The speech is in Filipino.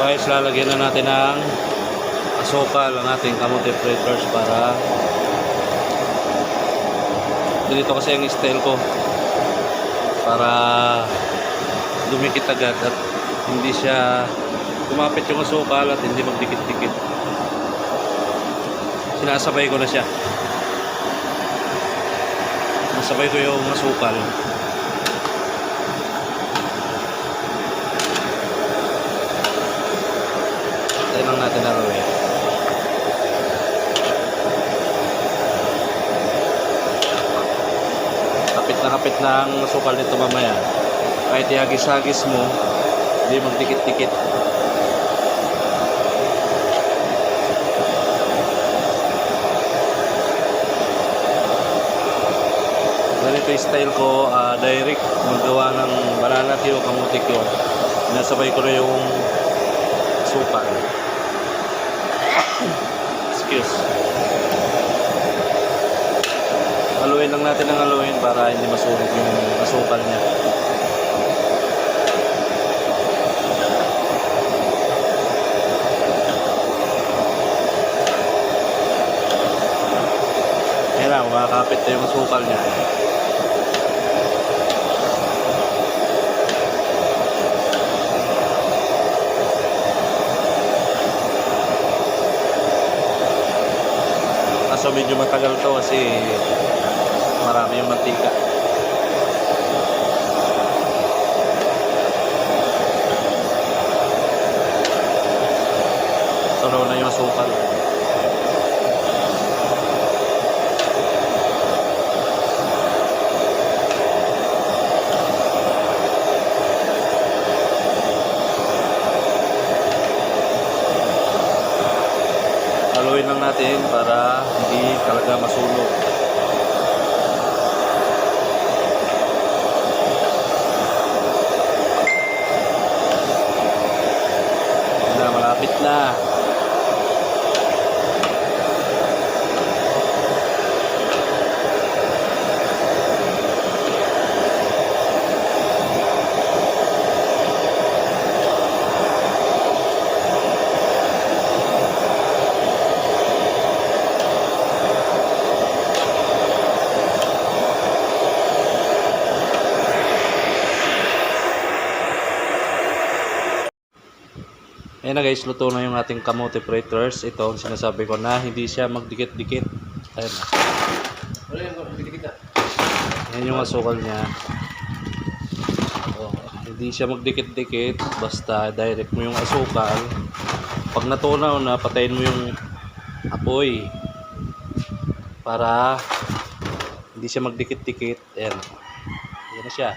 guys, lalagyan na natin ng asukal ang ating kamote fritters para ganito kasi ang style ko. Para dumikit agad at hindi siya kumapit yung asukal at hindi magdikit-dikit. Sinasabay ko na siya. Nasabay ko yung asukal natin na rin. Kapit na kapit na ang sukal nito mamaya. Kahit ihagis-hagis mo, hindi magdikit-dikit. Ganito yung style ko, ah, direct magawa ng banana tiyo, kamuti ko. Nasabay ko na yung supa. Excuse. Haluin lang natin ang haluin para hindi masunog yung asukal niya. Yan na, makakapit na yung asukal niya. Kaso medyo matagal to kasi marami yung mantika. Tunaw na yung asukal. Haluin lang natin para hindi talaga masunog. Yun Na, malapit na. Ayan na guys, luto na yung ating kamote fritters. Ito ang sinasabi ko na hindi siya magdikit-dikit. Ayan na. Ayan yung asukal niya. Oh, hindi siya magdikit-dikit. Basta direct mo yung asukal. Pag natunaw na, patayin mo yung apoy. Para hindi siya magdikit-dikit. Ayan. Ayan na siya.